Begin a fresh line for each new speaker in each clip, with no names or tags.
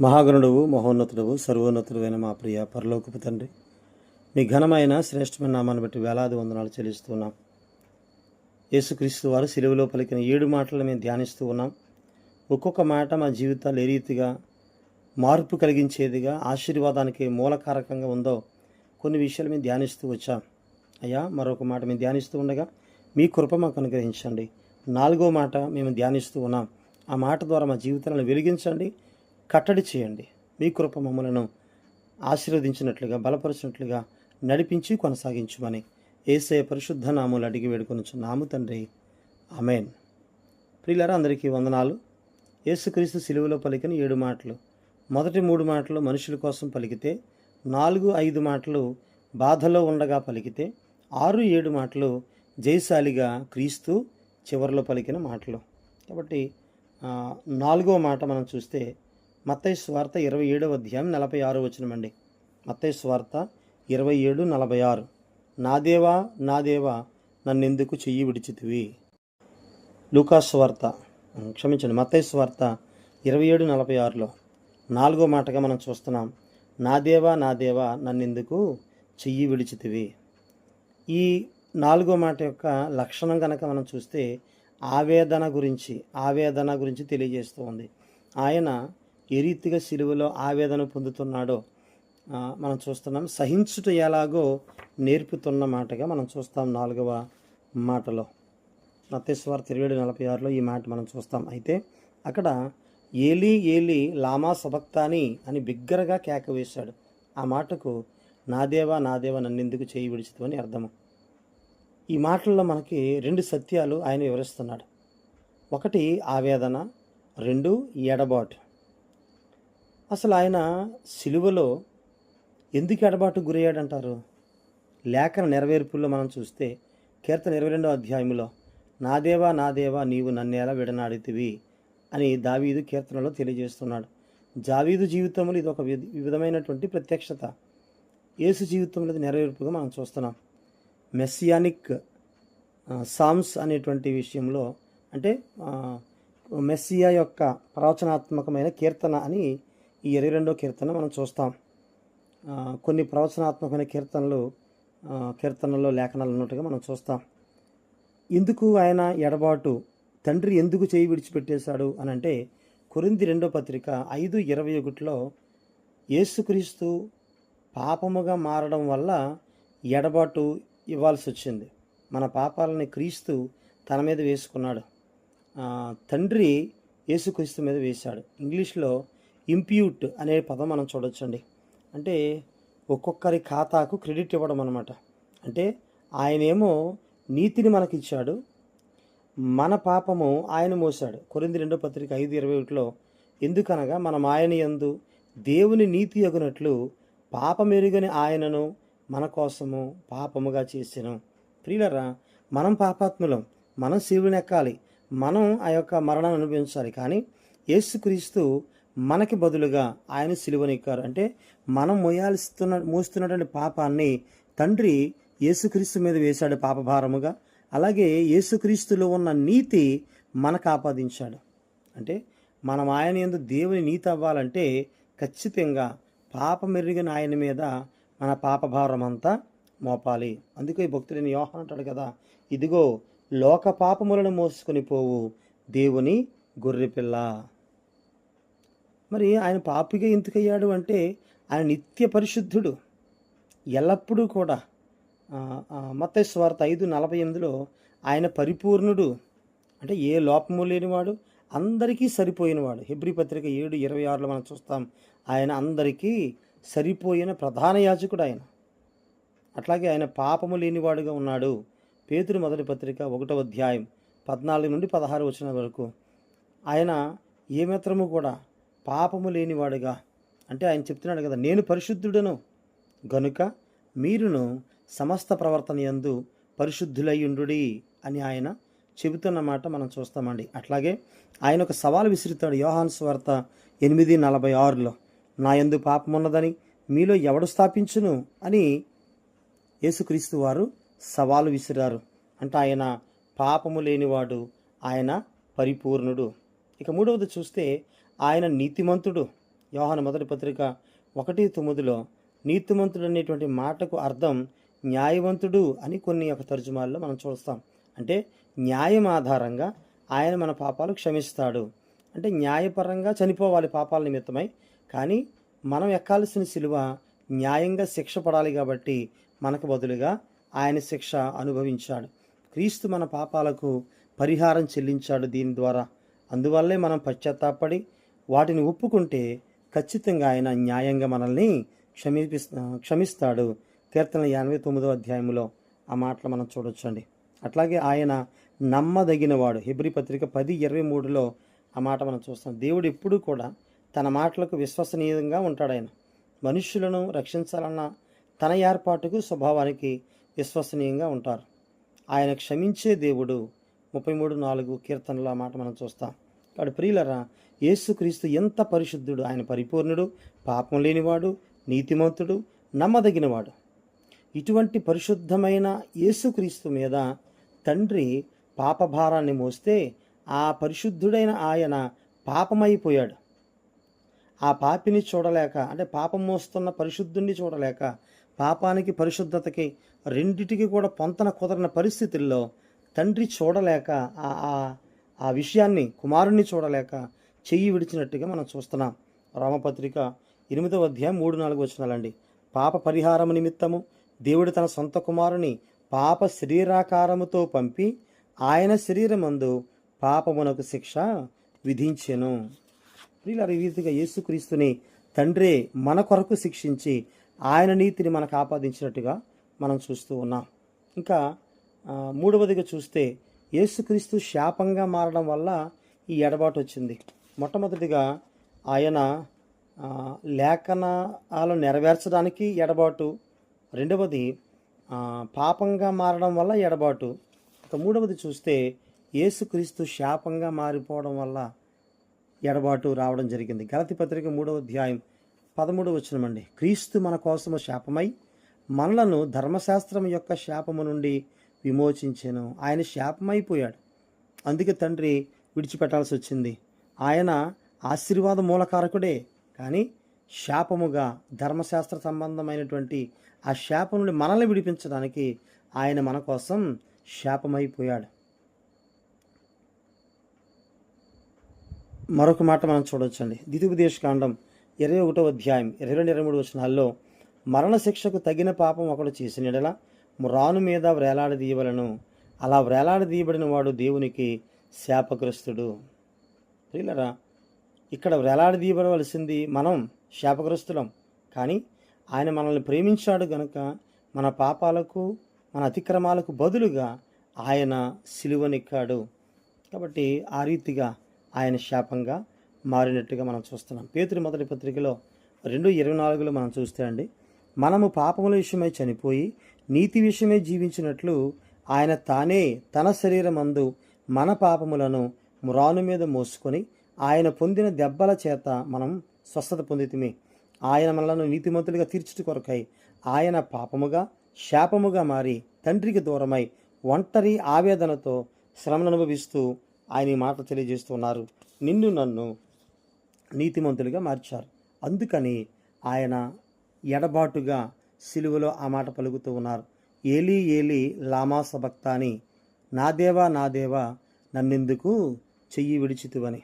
మహాగణుడువు మహోన్నతుడవు సర్వోన్నతుడైన మా ప్రియ పరలోకపు తండ్రి మీ ఘనమైన శ్రేష్టమైన నామాన్ని బట్టి వేలాది వందనాలు చెల్లిస్తున్నాం యేసుక్రీస్తు వారు సిలువలో పలికిన ఏడు మాటలు మేము ధ్యానిస్తూ ఉన్నాం. ఒక్కొక్క మాట మా జీవితాలు ఏ రీతిగా మార్పు కలిగించేదిగా ఆశీర్వాదానికి మూలకారకంగా ఉందో కొన్ని విషయాలు మేము ధ్యానిస్తూ వచ్చాం. అయ్యా మరొక మాట మేము ధ్యానిస్తూ ఉండగా మీ కృప మాకు అనుగ్రహించండి. నాలుగో మాట మేము ధ్యానిస్తూ ఉన్నాం. ఆ మాట ద్వారా మా జీవితాలను వెలిగించండి. కట్టడి చేయండి. మీ కృప మమ్మలను ఆశీర్వదించినట్లుగా బలపరిచినట్లుగా నడిపించి కొనసాగించమని ఏసయ పరిశుద్ధ నాములు అడిగి వేడుకొని నాము తండ్రి. అమేన్ ప్రియులారా అందరికీ వందనాలు. యేసుక్రీస్తు సిలువలో పలికిన ఏడు మాటలు. మొదటి మూడు మాటలు మనుషుల కోసం పలికితే నాలుగు ఐదు మాటలు బాధలో ఉండగా పలికితే ఆరు ఏడు మాటలు జయశాలిగా క్రీస్తు చివరిలో పలికిన మాటలు. కాబట్టి నాలుగో మాట మనం చూస్తే మత్తయ్య స్వార్త ఇరవై ఏడవ అధ్యాయం నలభై ఆరు వచనమండి. మత్తయ్య స్వార్త ఇరవై ఏడు నలభై ఆరు నా దేవా నా దేవా నన్నెందుకు చెయ్యి విడిచితివి? లూకాస్ వార్త. క్షమించండి మత్తయ్య స్వార్త ఇరవై ఏడు నలభై ఆరులో నాలుగో మాటగా మనం చూస్తున్నాం. నా దేవా నా దేవా నన్నెందుకు చెయ్యి విడిచితివి? ఈ నాలుగో మాట యొక్క లక్షణం కనుక మనం చూస్తే ఆవేదన గురించి ఆవేదన గురించి తెలియజేస్తూ ఉంది. ఆయన ఏ రీతిగా సిలువలో ఆవేదన పొందుతున్నాడో మనం చూస్తున్నాం. సహించుట ఎలాగో నేర్పుతున్న మాటగా మనం చూస్తాం నాలుగవ మాటలో. మతేశ్వర్ ఇరవై నలభై ఆరులో ఈ మాట మనం చూస్తాం. అయితే అక్కడ ఏలి ఏలి లామా సబక్తాని అని బిగ్గరగా కేక వేశాడు. ఆ మాటకు నాదేవా నాదేవా నన్నెందుకు చేయి విడిచితు అని అర్థము. ఈ మాటల్లో మనకి రెండు సత్యాలు ఆయన వివరిస్తున్నాడు. ఒకటి ఆవేదన రెండు ఎడబాటు. అసలు ఆయన సిలువలో ఎందుకు ఎడబాటు గురయ్యాడంటారు? లేఖన నెరవేర్పుల్లో మనం చూస్తే కీర్తన ఇరవై రెండో అధ్యాయంలో నా దేవా నా దేవా నీవు నన్నేలా విడనాడితివి? అని దావీదు కీర్తనలో తెలియజేస్తున్నాడు. జావీదు జీవితంలో ఇది ఒక విధమైనటువంటి ప్రత్యక్షత. యేసు జీవితంలో ఇది నెరవేర్పుగా మనం చూస్తున్నాం. మెస్సియానిక్ సామ్స్ అనేటువంటి విషయంలో అంటే మెస్సియా యొక్క ప్రవచనాత్మకమైన కీర్తన అని ఈ ఇరవై రెండో కీర్తన మనం చూస్తాం. కొన్ని ప్రవచనాత్మకమైన కీర్తనలు కీర్తనల్లో లేఖనాలు ఉన్నట్టుగా మనం చూస్తాం. ఎందుకు ఆయన ఎడబాటు? తండ్రి ఎందుకు చేయి విడిచిపెట్టేశాడు? అని అంటే కొరింది రెండో పత్రిక ఐదు ఇరవై ఒకటిలో యేసుక్రీస్తు పాపముగా మారడం వల్ల ఎడబాటు ఇవ్వాల్సి వచ్చింది. మన పాపాలని క్రీస్తు తన మీద వేసుకున్నాడు. తండ్రి యేసుక్రీస్తు మీద వేశాడు. ఇంగ్లీష్లో ఇంప్యూట్ అనే పదం మనం చూడొచ్చండి. అంటే ఒక్కొక్కరి ఖాతాకు క్రెడిట్ ఇవ్వడం అనమాట అంటే ఆయనేమో నీతిని మనకిచ్చాడు మన పాపము ఆయన మోసాడు కొరింది రెండో పత్రిక ఐదు ఇరవై ఒకటిలో ఎందుకనగా మనం ఆయన యందు దేవుని నీతి అగునట్లు పాపమెరుగని ఆయనను మన కోసము పాపముగా చేసాను. ప్రియులరా మనం పాపాత్ములం మనం శివుని ఎక్కాలి మనం ఆ యొక్క మరణాన్ని అనుభవించాలి. కానీ యేసుక్రీస్తు మనకి బదులుగా ఆయన సిలువనెక్కారు అంటే మనం మోయాల్సిన మోస్తున్నటువంటి పాపాన్ని తండ్రి యేసుక్రీస్తు మీద వేశాడు పాపభారముగా. అలాగే యేసుక్రీస్తులో ఉన్న నీతి మనకు ఆపాదించాడు అంటే మనం ఆయన ఎందు దేవుని నీతి అవ్వాలంటే ఖచ్చితంగా పాపమెరిగిన ఆయన మీద మన పాపభారం అంతా మోపాలి. అందుకే ఈ భక్తుడైన అంటాడు కదా ఇదిగో లోక పాపములను మోసుకొని పోవు దేవుని గొర్రెపిల్ల. మరి ఆయన పాపిగా ఎందుకయ్యాడు అంటే ఆయన నిత్య పరిశుద్ధుడు. ఎల్లప్పుడూ కూడా మత స్వార్థ ఐదు నలభై ఎనిమిదిలో ఆయన పరిపూర్ణుడు. అంటే ఏ లోపము లేనివాడు అందరికీ సరిపోయినవాడు. హెబ్రి పత్రిక ఏడు ఇరవై ఆరులో మనం చూస్తాం ఆయన అందరికీ సరిపోయిన ప్రధాన యాజకుడు ఆయన. అట్లాగే ఆయన పాపము లేనివాడుగా ఉన్నాడు. పేతురు మొదటి పత్రిక ఒకటో అధ్యాయం పద్నాలుగు నుండి పదహారు వచ్చిన వరకు ఆయన ఏమాత్రము కూడా పాపము లేనివాడుగా. అంటే ఆయన చెప్తున్నాడు కదా నేను పరిశుద్ధుడను. గనుక మీరును సమస్త ప్రవర్తన యందు పరిశుద్ధులయ్యుండుడి అని ఆయన చెబుతున్న మాట మనం చూస్తామండి. అట్లాగే ఆయన ఒక సవాల్ విసురుతాడు యోహాన్ స్వార్త ఎనిమిది నలభై ఆరులో. నా యందు పాపమున్నదని మీలో ఎవడు స్థాపించును అని యేసుక్రీస్తు వారు సవాలు విసిరారు. అంటే ఆయన పాపము లేనివాడు ఆయన పరిపూర్ణుడు. ఇక మూడవది చూస్తే ఆయన నీతిమంతుడు. యోహాను మొదటి పత్రిక ఒకటి తొమ్మిదిలో నీతిమంతుడు అనేటువంటి మాటకు అర్థం న్యాయవంతుడు అని కొన్ని ఒక తర్జుమాల్లో మనం చూస్తాం. అంటే న్యాయం ఆధారంగా ఆయన మన పాపాలు క్షమిస్తాడు. అంటే న్యాయపరంగా చనిపోవాలి పాపాల నిమిత్తమై. కానీ మనం ఎక్కాల్సిన సిలువ న్యాయంగా శిక్ష పడాలి కాబట్టి మనకు బదులుగా ఆయన శిక్ష అనుభవించాడు. క్రీస్తు మన పాపాలకు పరిహారం చెల్లించాడు దీని ద్వారా. అందువల్లే మనం పశ్చాత్తాపడి వాటిని ఒప్పుకుంటే ఖచ్చితంగా ఆయన న్యాయంగా మనల్ని క్షమిపి క్షమిస్తాడు. కీర్తన ఎనభై తొమ్మిదో అధ్యాయంలో ఆ మాటలు మనం చూడొచ్చండి. అట్లాగే ఆయన నమ్మదగినవాడు. హిబ్రి పత్రిక పది ఇరవై మూడులో ఆ మాట మనం చూస్తాం. దేవుడు ఎప్పుడూ కూడా తన మాటలకు విశ్వసనీయంగా ఉంటాడు ఆయన. మనుష్యులను రక్షించాలన్న తన ఏర్పాటుకు స్వభావానికి విశ్వసనీయంగా ఉంటారు. ఆయన క్షమించే దేవుడు ముప్పై మూడు నాలుగు కీర్తనలో ఆ మాట మనం చూస్తాం. కాబట్టి ప్రియులరా? యేసుక్రీస్తు ఎంత పరిశుద్ధుడు? ఆయన పరిపూర్ణుడు పాపం లేనివాడు నీతిమంతుడు నమ్మదగినవాడు. ఇటువంటి పరిశుద్ధమైన యేసుక్రీస్తు మీద తండ్రి పాపభారాన్ని మోస్తే ఆ పరిశుద్ధుడైన ఆయన పాపమైపోయాడు. ఆ పాపిని చూడలేక అంటే పాపం మోస్తున్న పరిశుద్ధుణ్ణి చూడలేక పాపానికి పరిశుద్ధతకి రెండిటికి కూడా పొంతన కుదరని పరిస్థితుల్లో తండ్రి చూడలేక ఆ ఆ- విషయాన్ని కుమారుణ్ణి చూడలేక చెయ్యి విడిచినట్టుగా మనం చూస్తున్నాం. రామపత్రిక ఎనిమిదవ అధ్యాయం మూడు నాలుగు వచనాలండి. పాప పరిహారము నిమిత్తము దేవుడు తన సొంత కుమారుని పాప శరీరాకారముతో పంపి ఆయన శరీరమందు పాపమునకు శిక్ష విధించెను. ప్రియులారా, ఈ రీతిగా యేసుక్రీస్తుని తండ్రే మన కొరకు శిక్షించి ఆయన నీతిని మనకు ఆపాదించినట్టుగా మనం చూస్తూ ఉన్నాం. ఇంకా మూడవదిగా చూస్తే యేసుక్రీస్తు శాపంగా మారడం వల్ల ఈ ఎడబాటు వచ్చింది. మొట్టమొదటిగా ఆయన లేఖనాలు నెరవేర్చడానికి ఎడబాటు. రెండవది పాపంగా మారడం వల్ల ఎడబాటు. ఇక మూడవది చూస్తే యేసుక్రీస్తు శాపంగా మారిపోవడం వల్ల ఎడబాటు రావడం జరిగింది. గలతి పత్రిక మూడవ అధ్యాయం పదమూడవ వచ్చినమండి క్రీస్తు మన కోసము శాపమై మనలను ధర్మశాస్త్రం యొక్క శాపము నుండి విమోచించెను. ఆయన శాపమైపోయాడు. అందుకే తండ్రి విడిచిపెట్టాల్సి వచ్చింది. ఆయన ఆశీర్వాద మూలకారకుడే. కానీ శాపముగా ధర్మశాస్త్ర సంబంధమైనటువంటి ఆ శాపం నుండి మనల్ని విడిపించడానికి ఆయన మన కోసం శాపమైపోయాడు. మరొక మాట మనం చూడొచ్చండి. ద్వితీయోపదేశ కాండం ఇరవై ఒకటో అధ్యాయం ఇరవై రెండు ఇరవై మూడు వచనాల్లో మరణ శిక్షకు తగిన పాపం ఒకడు చేసిన యెడల రాను మీద వ్రేలాడదీయవలను అలా వ్రేలాడదీయబడిన వాడు దేవునికి శాపగ్రస్తుడు. ప్రియులరా ఇక్కడ వ్రేలాడదీయబడవలసింది మనం శాపగ్రస్తులం. కానీ ఆయన మనల్ని ప్రేమించాడు గనుక మన పాపాలకు మన అతిక్రమాలకు బదులుగా ఆయన సిలువనెక్కాడు. కాబట్టి ఆ రీతిగా ఆయన శాపంగా మారినట్టుగా మనం చూస్తున్నాం. పేతురు మొదటి పత్రికలో రెండు ఇరవై నాలుగులో మనం చూస్తే అండి మనము పాపముల విషయమై చనిపోయి నీతి విషయమే జీవించినట్లు ఆయన తానే తన శరీరమందు మన పాపములను మురాను మీద మోసుకొని ఆయన పొందిన దెబ్బల చేత మనం స్వస్థత పొందితిమి. ఆయన మనలను నీతిమంతులుగా తీర్చుట కొరకై ఆయన పాపముగా శాపముగా మారి తండ్రికి దూరమై ఒంటరి ఆవేదనతో శ్రమను అనుభవిస్తూ ఆయన ఈ మాట తెలియజేస్తున్నారు. నిన్ను నన్ను నీతిమంతులుగా మార్చారు. అందుకని ఆయన ఎడబాటుగా సిలువలో ఆ మాట పలుకుతూ ఉన్నారు. ఏలి ఏలి లామా భక్తాని నా దేవా నా దేవా నన్నెందుకు చెయ్యి విడిచితువని.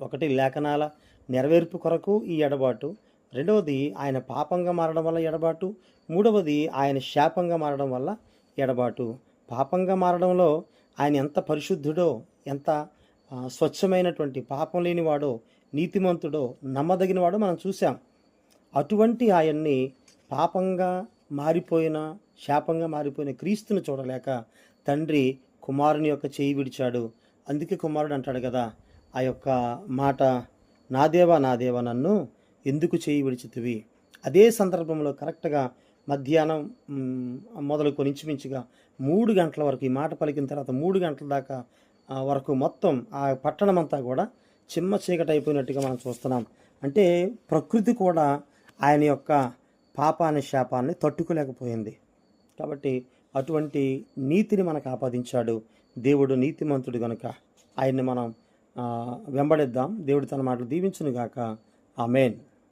ఒకటి లేఖనాల నెరవేర్పు కొరకు ఈ ఎడబాటు. రెండవది ఆయన పాపంగా మారడం వల్ల ఎడబాటు. మూడవది ఆయన శాపంగా మారడం వల్ల ఎడబాటు. పాపంగా మారడంలో ఆయన ఎంత పరిశుద్ధుడో ఎంత స్వచ్ఛమైనటువంటి పాపం లేనివాడో నీతిమంతుడో నమ్మదగినవాడో మనం చూసాం అటువంటి ఆయన్ని పాపంగా మారిపోయిన శాపంగా మారిపోయిన క్రీస్తును చూడలేక తండ్రి కుమారుని యొక్క చేయి విడిచాడు. అందుకే కుమారుడు అంటాడు కదా ఆ యొక్క మాట నా దేవా నా దేవా నన్ను ఎందుకు చేయి విడిచితివి? అదే సందర్భంలో కరెక్ట్గా మధ్యాహ్నం మొదలుకొని ఇంచుమించుగా మూడు గంటల వరకు ఈ మాట పలికిన తర్వాత మూడు గంటల దాకా వరకు మొత్తం ఆ పట్టణం అంతా కూడా చిమ్మ చీకటి అయిపోయినట్టుగా మనం చూస్తున్నాం. అంటే ప్రకృతి కూడా ఆయన యొక్క పాపాన్ని శాపాన్ని తట్టుకోలేకపోయింది. కాబట్టి అటువంటి నీతిని మనకు ఆపాదించాడు దేవుడు నీతిమంతుడు గనుక. ఆయన్ని మనం వెంబడిద్దాం. దేవుడు తన మాటలు దీవించును గాక ఆమెన్.